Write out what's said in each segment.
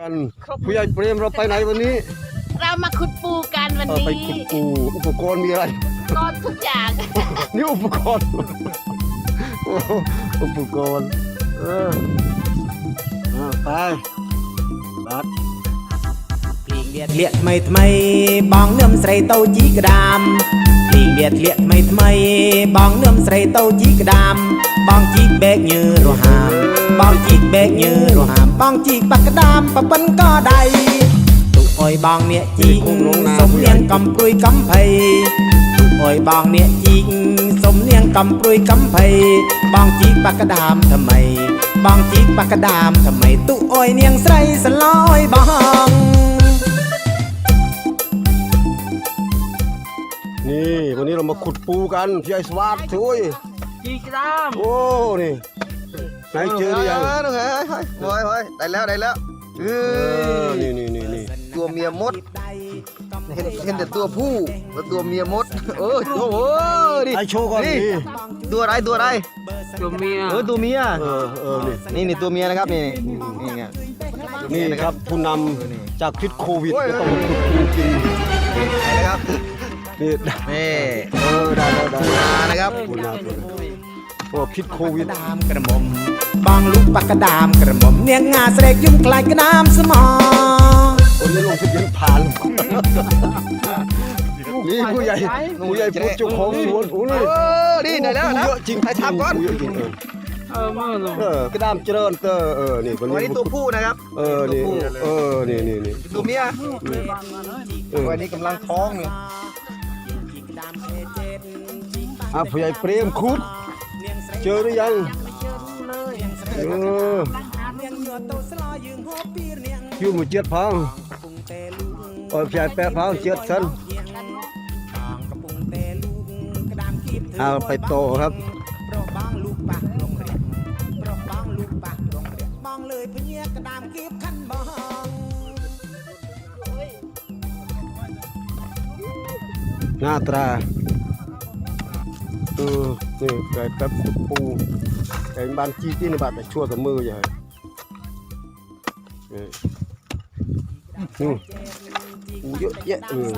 กันผู้ใหญ่เปรมเราไปไหนวันนี้ เรามาขุดปูกันวัน เออ นี้ ไปขุดปูอุปกรณ์มีอะไร ก้อนทุกอย่าง นี่อุปกรณ์โอ้อุปกรณ์เอออ่าไปบัด ភ្លៀងវាធ្លាក់ថ្មីថ្មីបងនឿមស្រីតូចជីក្ដាមភ្លៀងវាធ្លាក់ថ្មីថ្មីបងនឿមស្រីតូចជីក្ដាមបងជីកបែកញើរហាម បងជីកបែកញើរហាមបងជីកបាក់ក្ដាមប៉ប៉ិនក៏ដៃទុកអុយបងអ្នកជីកសុំនាងកំព្រួយកំភៃទុកអុយបងអ្នកជីកសុំនាងកំព្រួយកំភៃបងជីកបាក់ក្ដាមថ្មីបងជីកបាក់ក្ដាមថ្មីទុកអុយនាងស្រីសឡយបង นี่วันนี้เรามาขุดปูกันพี่ไอ้สวัสดิ์ช่วย จีกราม โอ้นี่ ไหนเจอหรือยังเฮ้ยเฮ้ยเฮ้ยเฮ้ยเฮ้ยได้แล้วได้แล้วเอเอออนี่นี่นี่นี่ตัวเมียมด เห็นเห็นแต่ตัวผู้แล้วตัวเมียมด เออโอ้โหนี่ไอโชว์ก่อนนี่นี่ตัวอะไรตัวอะไรตัวเมียเออตัวเมียเออเออนี่นี่นี่ตัวเมียนะครับนี่นี่ไงนี่ครับผู้นำจากพิษโควิดก็ต้องมาขุดปูกินนะครับนี่นี่เออได้ได้ได้มานะครับปูนาปูนา โอ้พิษโควิดามกระหม่อมบางลูกปากกระดามกระหม่อมเนียงงาเสกยุ่มคลายกระดามสมองโอ้ยลงทุกยังผ่านนี่ผู้ใหญ่ผู้ใหญ่ผู้จุกของสวนโอ้ยนี่ไหนแล้วนะจริงไปทำก่อนเออมาลงเออกระดามเจริญเตอเออนี่คนนี้ตัวผู้นะครับ เออนี่เออนี่นี่นี่ตัวเมียวันนี้กำลังท้องเนี่ยอะผู้ใหญ่เปรียมคุด เจอหรือยังเออยูมาเจ็ดพังเออพี่แปดพังเจ็ดสันเอาไปโตครับหน้าตรา ừ nè cái cái pu cái ban chi tiết này bạn phải chua tầm mơ vậy nè ừ เยอะแยะเออ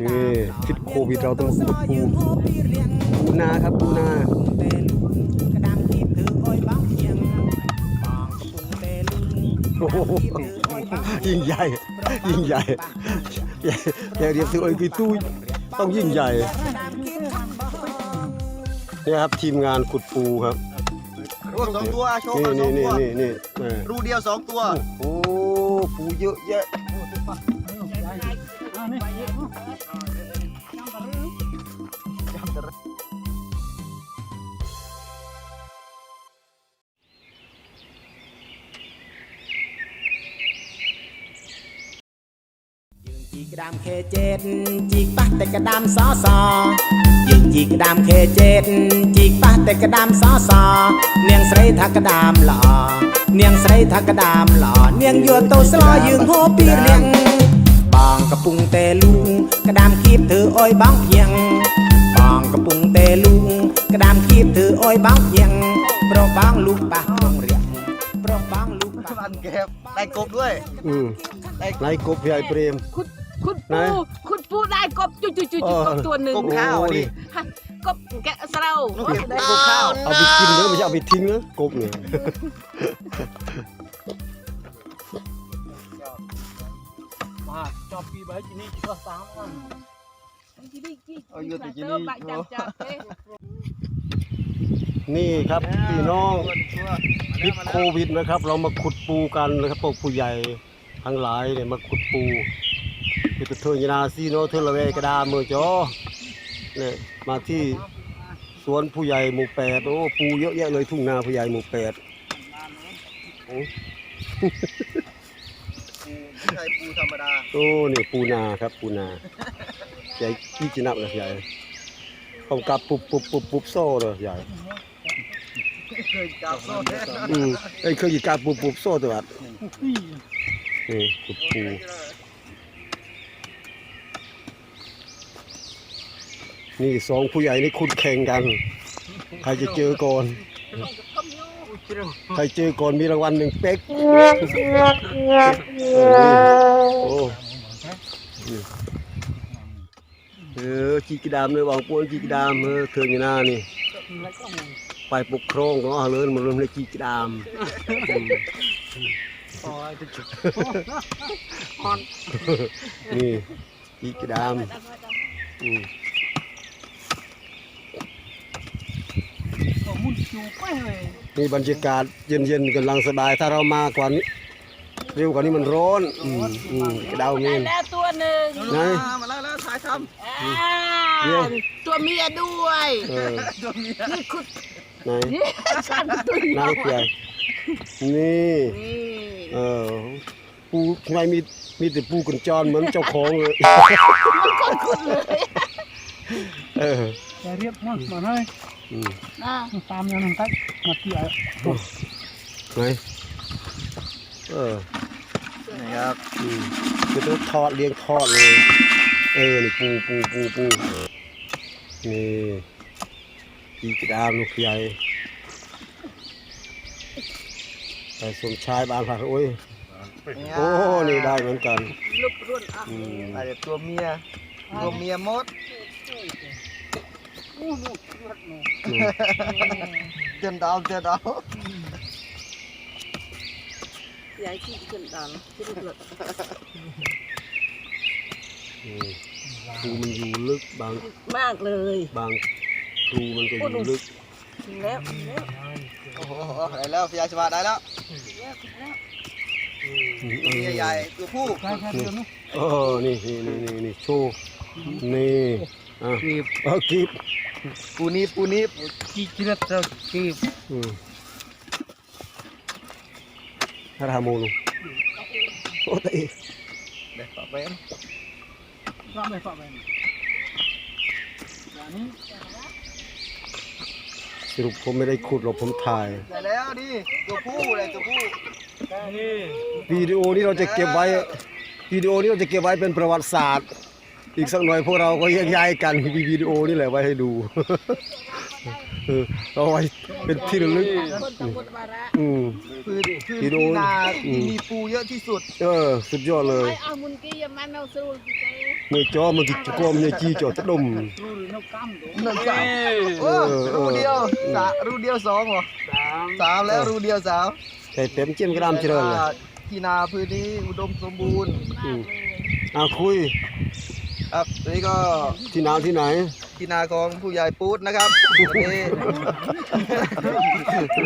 นี่คิดโควิดเราต้องขุดปูปูนาครับปูนาโอ้โห ยิ่งใหญ่ ยิ่งใหญ่ใหญ่ใหญ่เรียบสิเอ้ยคือตู้ต้องยิ่งใหญ่เนี่ยครับทีมงานขุดปูครับรวมสองตัวโชว์นี่มาสอนี่งนี่ตัวนี่นี่เออรูเดียวสองตัว โอ้ปูเยอะแยะ ដាមខេចេតជីកប៉ះតែក្ដាមសសយើងជីកក្ដាមខេចេតជីកប៉ះតែក្ដាមសសនាងស្រីថាក្ដាមល្អនាងស្រីថាក្ដាមល្អនាងយកទៅស្លយើងហូបពីរៀងបងកំពុងតែលូកក្ដាមគៀបធ្វើអុយបងភៀងបងកំពុងតែលូកក្ដាមគៀបធ្វើអុយបងភៀងប្រុសបងលូកប៉ះក្នុងរៀងប្រុសបងลូกប៉ះ อันแกบได้กบด้วย อืมนายกบให ญ่เปรมขุดขุดไหนปูขุดปูได้กบจุจุจุเอจุอกบตัวหนึ่งกบข้าวโอ้ดิฮะกบแกะเสลาลูกเห็บได้กบข้าวเอาไปกินเนื้อะไม่ใช่เอาไปทิ้งเนื้อะกบเนี่ยจอบปีใบจีนี่ก็สามวันจีนี่จีเอาอยู่แต่จีนี่เติมบักจับจับเอ้ยนี่ครับพี่น้องพิษโควิดนะครับ เรามาขุดปูกันนะครับพวกผู้ใหญ่ทั้งหลายเนี่ยมาขุดปู คือเธอยนาซีโนเธอละเวกระดาเมืองจอเนี่ยมาที่สวนผู้ใหญ่หมู่แปดโอ้ปูเยอะแยะเลยทุ่งนาผู้ใหญ่หมู่แปดโอ้ใช่ปูธรรมดาโอ้นี่ปูนาครับ ปูนาใหญ่ขี้จินับเลยใหญ่ผมกลับปุบปุบปุบปุบโซ่เลยใหญ่เคยจับโซ่แน่อืมไอ้ยเคยหยิบกาปุบปุบโซ่ตัวอัดนี่ขุดปู นี่สองผู้ใหญ่นี่ขุดแข่งกัน ใครจะเจอก่อน ใครเจอก่อนมีรางวัลหนึ่งเป๊กเออนี่โอ้นี่เออจีกระดามเลยวางปวนจีกระดามเออเธออยู่หน้านี่ ไปปกครองก็เอาเลยมาเริ่มเลยจีกระดามอืมโอ้ยจะจุดนี่จีกระดามอืม ก็มุนจูไปเลยนี่บรรยากาศเย็นๆกำลังสบายถ้าเรามากว่านี้เร็วกว่านี้มันร้อนอืมอืมกระดาวเมนแล้วตัวหนึ่งไหนมาแล้วแล้วถ่ายทอ่าตัวเมียด้วยเออนี่คุณไหนนี่ฉันตัวไหนน้อยใหญ่นี่นี่เออปูทำไมมีมีแต่ปูกันจรเหมือนเจ้าของเลยคุณเลย เอออย่าเรียบนะมาให้อืมนะ ตามอย่างนั้นตักมาเกี่ยวไหนเออนี่ครับอืมคือต้องทอดเลี้ยงทอดเลย เออนี่ปูปูปูปูนี่อีกระดามลูกใหญ่แต่สมชายบางผักโอ้ยโอ้นี่ได้เหมือนกันลุกรุ่นอะอืมได้แต่ตัวเมียตัวเมียมด เตือนดาวเตือนดาวใหญ่ที่ขึ้นดังที่ลุกเลยอืมปูมันอยู่ลึกบางมากเลยบางรูมันก็อยู่ลึกถึงแล้วถึงแล้วโอ้โหได้แล้วพยาชวาได้แล้วใหญ่ตัวผู้ใช่ใช่เดียวนู้เออนี่นี่นี่นี่โชว์นี่อะกีบเอาคลิปปูนีบปูนีบกีจิรัตจะกีบ อืมถ้าทำโมลงโอ้ตายเด็กต่อไปนะรับไปฝากไปอย่างนี้สรุปผมไม่ได้ขุดหรอกผมถ่ายได้แล้วนี่ตัวผู้เลยตัวผู้นี่วิดีโอนี้เราจะเก็บไว้วิดีโอนี้เราจะเก็บไว้เป็นประวัติศาสตร์ อีกสักหน่อยพวกเราก็แยกย้ายกันมีวิดีโอนี่แหละไว้ให้ดูเออเราไว้เป็นที่ระลึกคนตะมุดบาระอืมคือคือที่ดูที่นาอืมที่มีปูเยอะที่สุด เออ สุดยอดเลยไอ้อามุนกี้ยามันเอาสู้กี่เต้เมื่อจอมันติดกลมเนี่ยจีจอจะดมรูหรือนกกั้มดูหนึ่งสามโอ้เออเออรูเดียวสารูเดียวสองเหรอสามสามแล้วรูเดียวสามแต่เต็มเจียนกระดามเจริญเลยอ่าที่นาพื้นนี้อุดมสมบูรณ์อืมอ่าคุย ครับนี่ก็ที่นาที่ไหน ที่นาของผู้ใหญ่ปูดนะครับวันนี้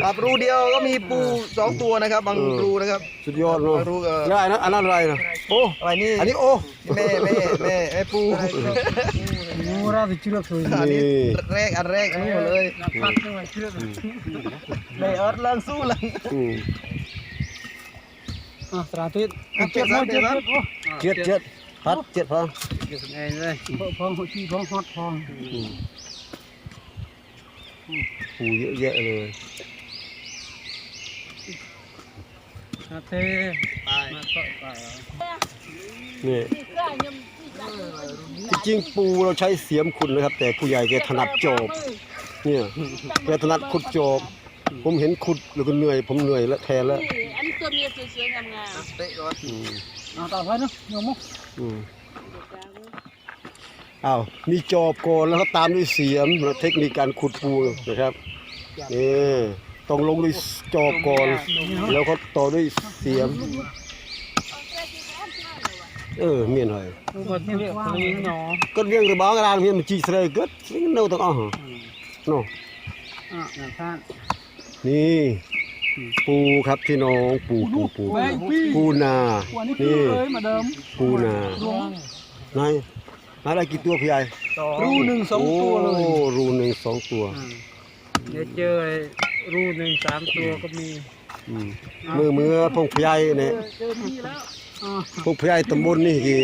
ครับรูเดียวก็มีปูสองตัวนะครับ บางเออรูนะครับ สุดยอดเนาะบางรูเออแล้วอันนั้นอันนั้นอะไรนะโอ้อะไรนี่อันนี้โอ้แม่แม่แม่แม่ปูงูราดิจิรัตสวยอันนี้นี่แรกอันแรกอันนู้นหมดเลยนักพัดด้วยจิรัตเลยเอิร์ธเลิงสู้เลยอืมอะสาธิตเจ็บมั้ยเจ็บมั้ยโอ้เจ็ดเจ็ด พัดเจ็ดพังเจ็บไงเลยพองหัวชีพองฮอตพองอืมปูเยอะแยะเลยอาเทมาต่อยไปนี่ที่กล้ายังที่กล้ายังที่จริงปูเราใช้เสียมขุดนะครับ แต่ผู้ใหญ่แกถนัดจอบเนี่ยแกถนัดขุดจอบผมเห็นขุดแล้วก็เหนื่อย ผมเหนื่อยแล้วแทนแล้วนี่อันตัวเมียสวยๆงาม เตะก่อนอืมอะต่อไปเนาะโยมมุกอืมๆอ้าวมีจอบก่อนแล้วก็ตามด้วยเสียมแล้วเทคนิคการขุดปูนะครับนี่ต้องลงด้วยจอบก่อนแล้วก็ต่อด้วยเสียม เออเมียนหอยดูก่อนเรียกคนนี้เนาะก็เรียงระบางกระดานเมียนมันจีเสรกึดสิ่งเน่าต้องเอาเหรอเนาะอะอย่างท่านนี่ ปูครับพี่น้องปูปูปูแบงปี้ปูนาวันนี้คือนี่เลยมาเดิมปูนาลงนายนายได้กี่ตัวพี่ใหญ่รูหนึ่งสองตัวเลยโอ้รูหนึ่งสองตัวเดี๋ยวเจอรูหนึ่งสามตัวก็มีอืมมือมือพงพี่ใหญ่เนี่ยเจอที่แล้วอ่าพงพี่ใหญ่ตำบลนี่กี่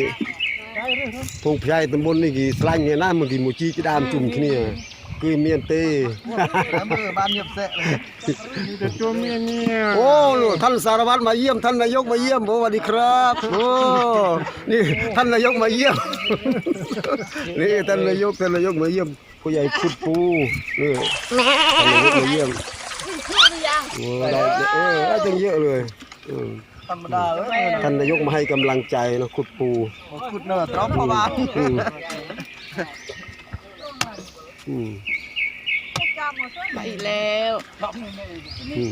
ได้เลยครับพงพี่ใหญ่ตำบลนี่กี่สลายเนี่ยนะมันกี่หมูจีจะดามจุ่มขี้เนี่ย คือเมียนเต้น้อบ้านเงียบเสะเลยมีแต่ตัวเมียเนี่ยโอ้ท่านสารวัตรมาเยี่ยมท่านนายกมาเยี่ยมสวัสดีครับโอ้นี่ท่านนายกมาเยี่ยมนี่ท่านนายกท่านนายกมาเยี่ยมผู้ใหญ่ขุดปูนี่ท่านนายกมาเยี่ยมโอ้ได้เออได้จังเยอะเลยธรรมดาเลยท่านนายกมาให้กำลังใจนะขุดปูขุดเนื้อตรอมพบา อืมไปแล้วอืมนี่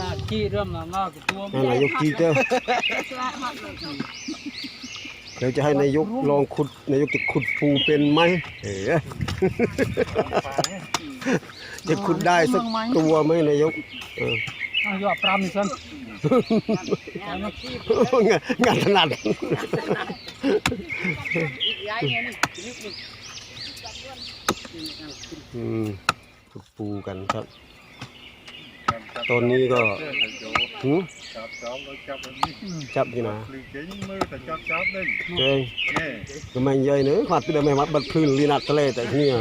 น้าขี้เริ่มหน้าหน้ากับตัวให้นายกจีเตอร์เดี๋ยวจะให้นายกลองขุดนายกจะขุดปูเป็นไหมเอ๋จะขุดได้สักตัวไหมนายกเอออะยอดปรามนี่สันานงานถนัด ย้ายเนี่ยนี่อืมขุดปูกันครับ ตอนนี้ก็หืมจับจับแล้วจับแบบนี้จับกี่นะคลีเก่งมือแต่จับจับได้เจ้ยนี่ก็ไม่ใหญ่เนอะขาดไปเดิมไม่มัดบัดพลื่นลีนัดทะเลแต่เนี่ย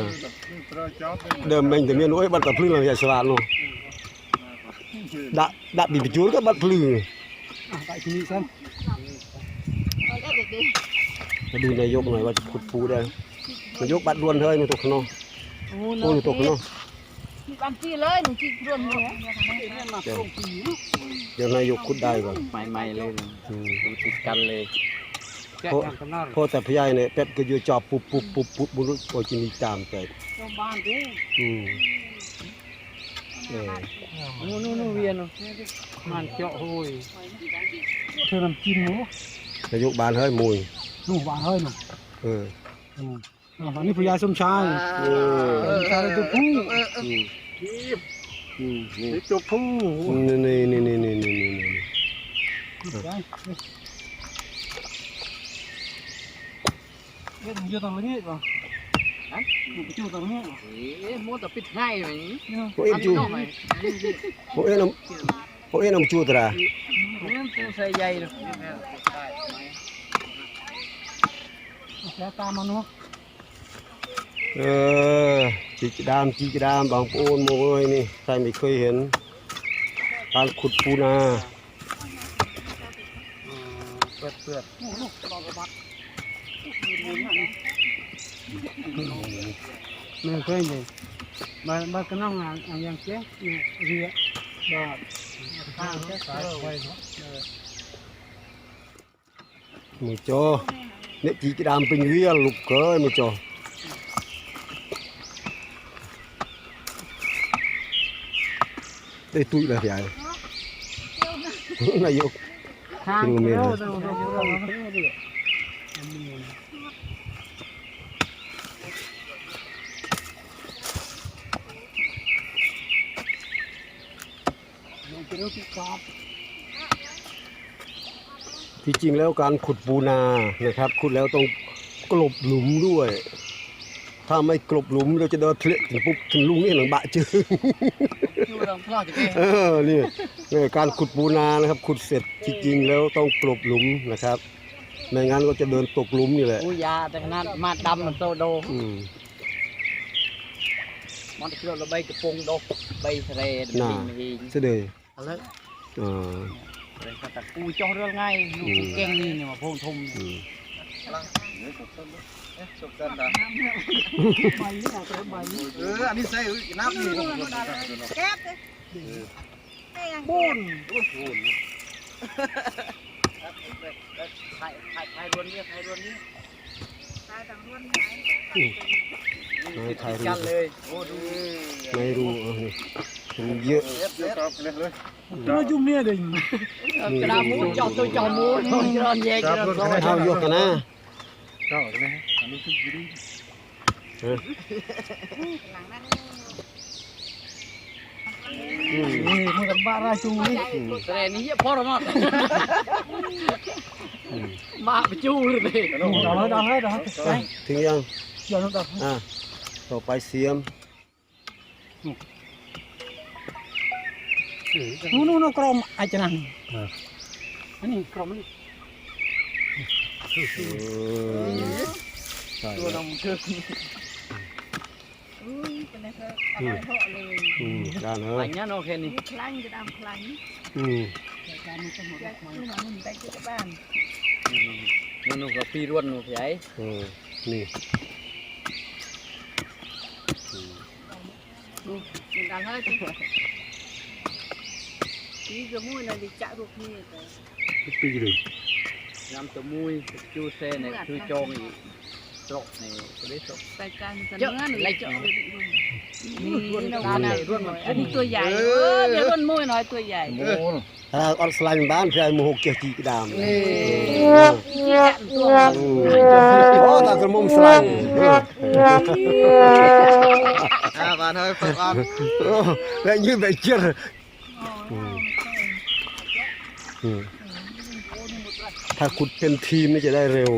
ตราจับได้เดิมเป็นแต่เมียน้อยบัดกับพลื่นเราใหญ่สว่างเนาะดะดะบีบจูนก็บัดพลื่นไปที่นี่สันเอาได้เด็ก มาดูนายกหน่อยว่าจะขุดปูได้นายกบัดรวนเฮ้ยมันตกข้างนอกโอ้โอ้ยตกข้างนอกมีบางทีเลยหนูจีรวมหัวเดี๋ยวเดี๋ยวนายกขุดได้ก่อนใหม่ๆเลยอืมติดกันเลยแกะเพราะกันกันหน้าเพราะแต่พยายเนี่ยเป็ดก็อยู่จอบปุ๊บปุ๊บปุ๊บปุ๊บบุรุษโอจินีตามใจชาวบ้านดูอืมเออนู่นนู่นเวียนมันเจาะโหยเธอน้ำจิ้มหนูนายกบานเฮ้ยมวย หนูหวานเฮ้ยหนูเอออืมอันนี้พญาสมชายเออสมชายตัวผู้อืมอืมนี่นี่ตัวผู้นี่นี่นี่นี่นี่นี่นี่ได้เอ๊ะมันอยู่ตรงนี้ป่ะอะมันอยู่ตรงนี้ป่ะเอ๊ะมัวแต่ปิดง่ายไหมพวกเอ็นจูทำหน่อยพวกเอ็นเอาพวกเอ็นเอาจูตรานี่ตัวใส่ใหญ่เลย แล้วตามมาเนาะเออจีกระดามจีกระดามบางปูนโมเอ้ยนี่ใครไม่เคยเห็นการขุดปูนาเปิดเปิดไม่เคยเลยมามาก็นั่งอ่านอย่างเจ๊เนี่ยเรียบาดข้างแค่สายไฟเนาะมือจอเนี่ยจี กระดามเป็นเวียลูกเกยมือจอได้ตุ้ยเลยใหญ่นาย ที่จริงแล้วการขุดปูนานะครับ ขุดแล้วต้องกลบหลุมด้วย ถ้าไม่กลบหลุมเราจะเดินทะเลถึงปุ๊บถึงลุงนี่หลังบะจืออยู่ตรงพลอดจะแก่เออนี่นี่การขุดปูนานะครับ ขุดเสร็จที่จริงแล้วต้องกลบหลุมนะครับไม่งั้นก็จะเดินตกหลุมนี่แหละอู้ยาแต่ขนาดมาดำมันโตโดอืมมันเชื่อเราใบกระปงดกใบทะเลน่าเองเสด็จเอา เลยอ่าแต่กูจ้องเรื่องไงลูกแกงนี่เนี่ยมาพงทมอืมสุกกันนะเอออันนี้ใส่น้ำนี่บุญถ่ายถ่ายถ่ายรวนเนี่ยถ่ายรวนเนี่ยไม่ใครกัรู้น เลยโอ้ดูไม่รู้เออมันเยอะเดี๋ยวครับเลยเลยเราจุ่มเนี่ยเด้งกระดาษมูจอดตัวจอดมูจอนแยกจอนซอยเอายกกันนะเจ้าเลยอันนี้คือดีอืมนี่มันกับบ้าราจูนี่แสดงนี้พอหรอมั้งมาไปจูเลยดังเลยดังเลยดังไปถึงยังเดี๋ยวเราดังอะ ต่อไปเสียมนู่นนู่นกรมไอ้จันนันอันนี้กรมนี่เออใช่ตัวน้องชื่ออุ้ยเป็นอะไรก็อร่อยเหาะเลยอืมการเอ้อัยนนี้โอเคนี่มีคลังจะดำคลังอืมการมันก็หมดอยากแล้วขึ้นมาหุ่นไปที่บ้านนู่นก็ปีร่วนนู่นใหญ่เออนี่ดูเป็นการให้ที่นี่ก็มุ่ยนะดิจะรูปนี้แต่ปีหนึ่งยำตะมุยจูเซเนี่ยคือจงอีกตรกนี่ก็ได้ตรกไปการกันเนื้อหรือเจาะไปรุ่นนี่เราการหในน้าร่วนมันอันนี้ตัวใหญ่เออเดี๋ยวรุ่นมุ่ยน้ อยตัวใหญ่โมนถ้าออดสไลม์บ้านพี่ไอ้โมหกเกียร์จีกระดามนี่จะตัวอืมโอ้ตากระมุมสไลม์เอ ออ่าบ้านเฮ้ยฝักอ่านโอ้แล้วยืมไปเจออืมถ้าขุดเป็นทีมนี่จะได้เร็ว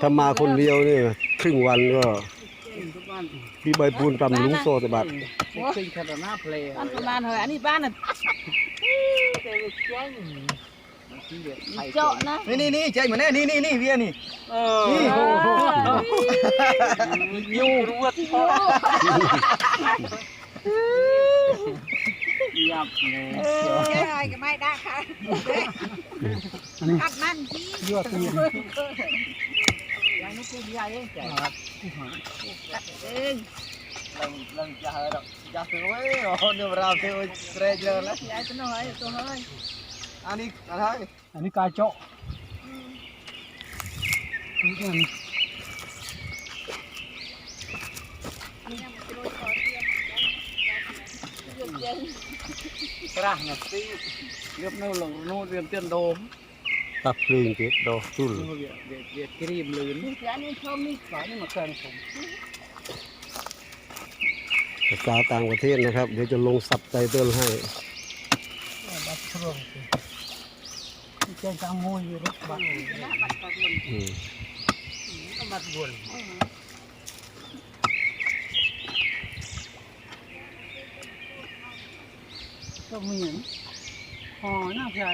ถ้ามาคนเดียวนี่ครึ่งวันก็พี่ใบปูนตำลุงโซตบัดซึ่งขนาดหน้าเพลย์บ้านประมาณเท่าไหร่อันนี้บ้านน่ะ เจ๊เจ๊เจาะนะนี่นี่นี่เจ๊เหมือนแน่นี่นี่นี่เวียนี่เออยูรวดยับเลยเจ๊อะไรก็ไม่ได้ค่ะขัดนั่นที่ยั่วตีนยังนุกูใหญ่เองจ้ะกัดเองลังลังจะเฮ้ยดอกจะซื้อไว้โอ้เดี๋ยวเราซื้อเทรเจอร์แล้วยายตัวน้อยตัวน้อย อันนี้อะไรอันนี้กาเจาะนี่อันนี้มันจะโจกระหับตีเรียบนู่นลงนู่นเรียมเตือนโดมตับเพลงเจ็ดดอกจุลเรียเรียเรียครีมลืนนี่แคืออันนี้ชมนี่สานี่มาแข่งผมภาษาต่างประเทศนะครับ เดี๋ยวจะลงซับไตเติลให้บัตรพร้อม สิแจ้งกลางมวยอยู่รถบัตรบัตรกระดุนอืมบัตรบนก็มีอย่อ๋อน่าใช่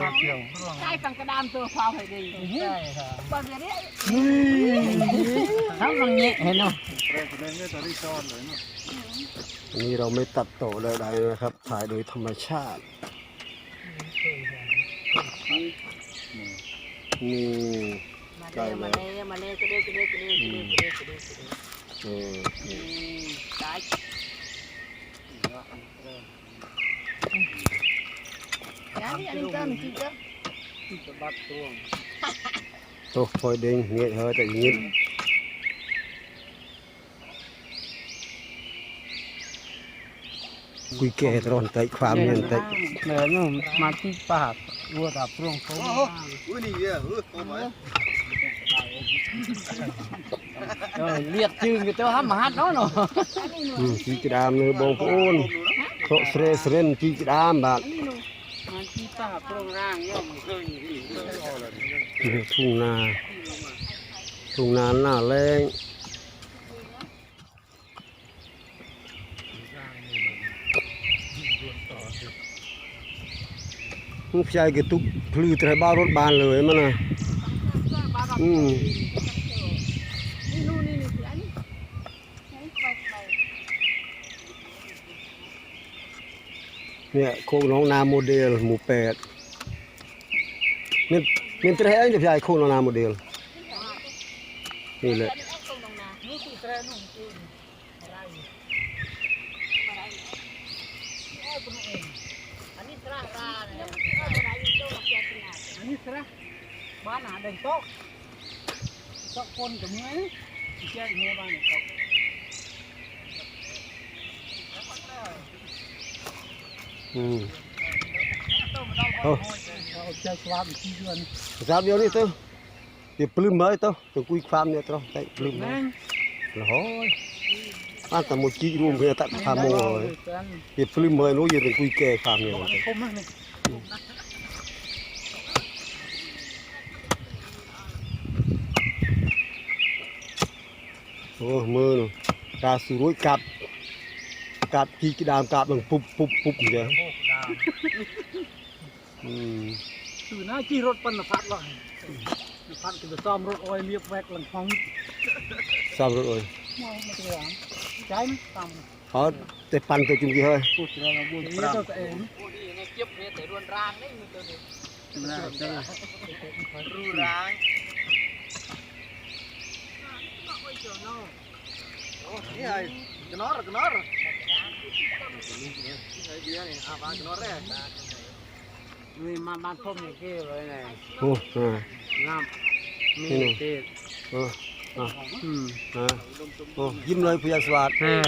รถเที่ยวใช่ตังกระดามตัวฟาวให้ดีใช่ค่ะบัตรเนี้ยทั้งมันเงี้ยเห็นเนาะแรกแรกไม่ตอนที่จอดเลยเนาะนี่เราไม่ตัดโต่อใดนะครับ ถ่ายโดยธรรมชาติ นี่มาเลยมาเลยมาเลยกระเดียวกระเดียวกระเดียวกระเดียวกระเดียวกระเดียวเอออืมตายยานี่อันนี้เติมจริงจ้ะสะบัดตัวโตัวพอยเด้งเงี้ยเฮ้ยแต่อย่างงี้คุยแก่ตรอนใจความเงินแต่เหนือนู่นมาที่ปาก วัวดับพร่องเขาโอ้โหอุ้ยนี่เวียเออโอ้ยเออเลียดจืงกับตัวห้ามหัดเนาะเนาะอืมจีกระดามเลยบองพูนโซะเสรเสรนจีกระดามบาดมาที่ปากพร่องร่างย่อ มเคยอีกทุ่งนใช้กระตุกพลือตรบ้ารถบานเลยมันนะอืมเนี่ยโคกน้องนาโมเดล หมู่แปดมันี่นี่ตรเองจะพยายโคกน้องนาโมเดล นี่แหละ ตรงนานี่คือเตรนุ่งจริงอันนี้ตราราเนี่ยอะไรอยู่ตรงกับยาตินา อันนี้สระบ้านหา เดินโต๊ะโต๊ะคนกับเมื่อยแจ้งเมื่อบ้านโต๊ะอืมโอ้เอาใจความอีกทีเดือนสามเดียวนี่ตัวเดี๋ยวปลื้ม mới ตัวตัวคุยความเนี่ยตัวได้ปลื้มนั่ง là hỏi ăn cả một chi room kia tận phàm mồ rồi thì film mới nó gì thì quy kè phàm nhiều คมมากเลย ô mơ rồi ta sử rối cạp cạp chi cái đàm cạp bằng púp púp púp vậy ừ ตื่นหน้าจี้รถปันพัดว่ะ พันจะซ่อมรถโอ้ยเรียบแวกหลังห้อง ซ่อมรถเอ้ย มองมาตัวหลังใช่ ไหมตามเขาแต่ปันตัวจุ่มกี่เฮ้ยพูดเราเราบุญนี่ตัวเองโอ้ดีไงเก็บเนี่ยแต่รวนรางนี่มือตัวนี้น่าจะรูรางนี่ไงกระนอรกระนอรนี่มาบ้านพ่อมีเกี้เลยไงโอ้อ่าน้ำมี เตี้ยเอออะอืมอ่าโอ้ยิ้มเลยผู้ใหญ่สวัสดิ์เออ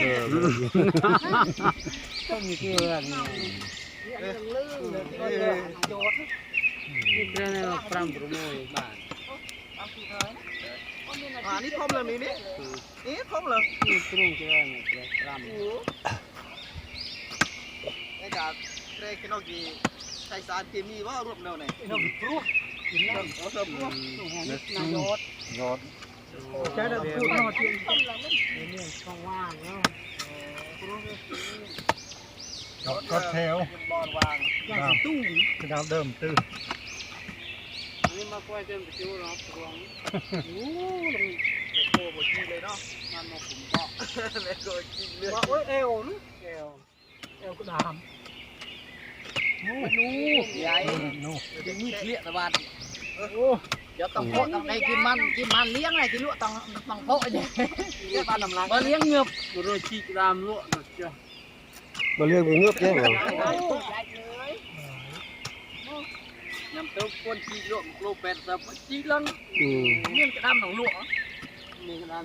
เออพ่อมีเกี้เลยนี่นี่เรื่องนี้พรำปรโมยบ้าน อ่านี่พร้อมเลยนี่นี่นี่พร้อมเลยนี่ตรงเกี้ยนี่พรำไอ้ดาบเทรกินอกกีใช้สารเคมีว่ารวบเร็วไหนน้องพรุกกินน้ำโอ้เสิร์ฟพวกนายศยอดใช้ได้พูดนอดจริงนี่ช่องว่างเนาะยอดก็แถวบอลวางอย่างตู้กระดาวเดิมตื้อ นี่มาควายเต็มไปจิ้วเนาะรวงโอ้โอ้โหจีเลยเนาะมันมาผมก็เลยโกจีเลยว่าโอ้ยเอวนะเอวเอวก็ดามนูใหญ่นู่จะมีดเลี้ยตะวันโอ้เดี๋ยวต้องโพะต้องได้กินมันกินมันเลี้ยงไงกินลวกต้องต้องโพะเนี่ยเลี้ยงปลาลำลังมาเลี้ยงเงือบโรยชีกดามลวกนะจ้ะมาเรียงเงือบแย่เหรอ น้ำเต้าคนจีลวกโลเป็ดสับจีลังอืมเลี้ยงกระดำหนองลวกนี่ก็ดาม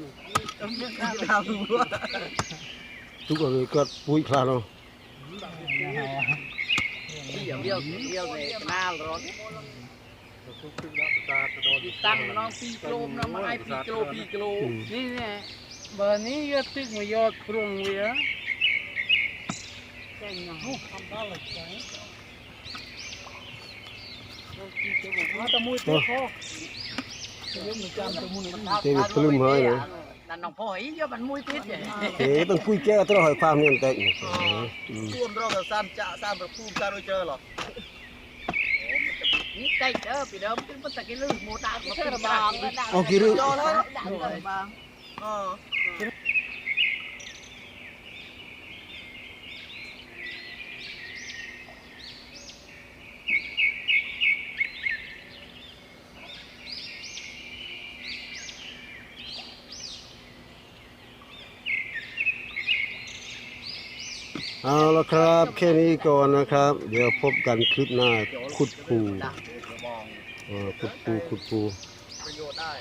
เลี้ยงกระดาวดูว่าทุกคนก็ปุ้ยคลาเนาะเลี้ยงเลี้ยวเลี้ยวในหน้าร้อนทุกทุกแล้วตาตะโดนตั้งน้องปีกิโลน้องไอ้ปีกิโลปีกิโลนี่เนี่ยเบอร์นี้ยอดตึกมายอดพรุงเวียแค่ยังหูทำได้เลยใช่มาตะมุยตัวพ่อ เยอะเหมือนกันตะมุยนี่เต็มปลื้มเฮ้ยนะนั่นน้องพ่ออีเยอะมันมุ้ยติดเนี่ยเอ๊ะต้องคุยแก้ตัวหอยความเนี่ยแต่อืมส่วนเรากับสามจะสามประภูมิการเจอหรอนี่ใจเด้อปีเดิมถึงมันตะกี้ลืมโมตาก็เชื่อระบางเอากี่รึจอและครับ แค่นี้ก่อนนะครับ เดี๋ยวพบกันคลิปหน้าขุดปูเออขุดปูขุดปูประโยชน์ได้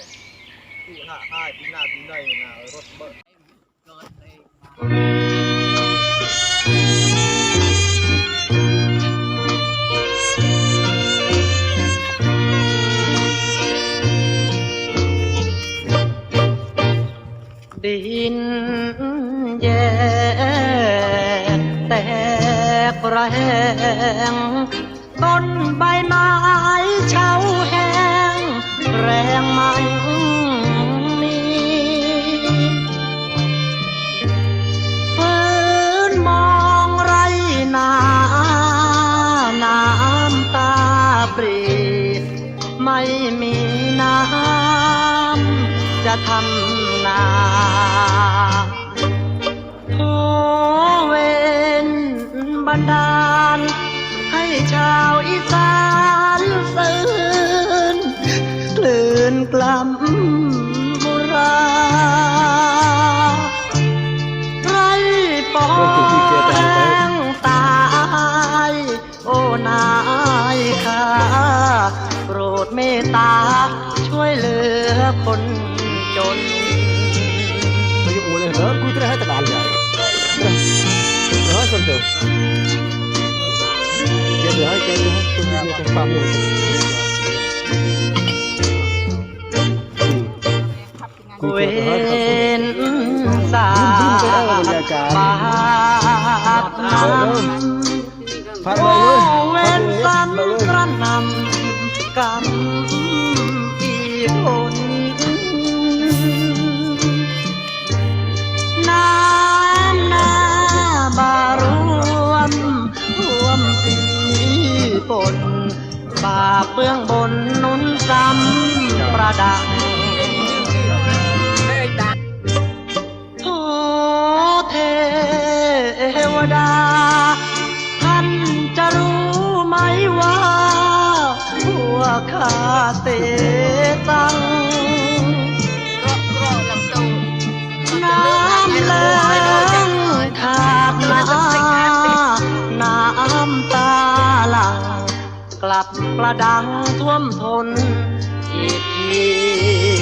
ที่ห้าห้าปีหน้าปีได้นะรถเบิร์ดิน ระแหงต้นใบไม้เฉาแห้ง แรงมันมีฟื้นมองไรนาน้ำตาปรีไม่มีน้ำจะทำนา ดาล ให้ชาวอีสานสื่นคลื่นกล่ำบุราไรปอแห้งตาย โอ้นายค่ะโปรดเมตตาช่วยเหลือคน ปั๊มีแต่ความหน่อยเว้นสายิ้มยิ้มไปได้บากาศบาดน้พักำเลโอ้ยเลยาปเบื้องบนนุนซ้ำประดังโทเทวดา ท่านจะรู้ไหมว่าพวกข้าเตตังน้ำแรงขาดนาน้ำตาหลังกลับ ประดังท่วมทนอีกที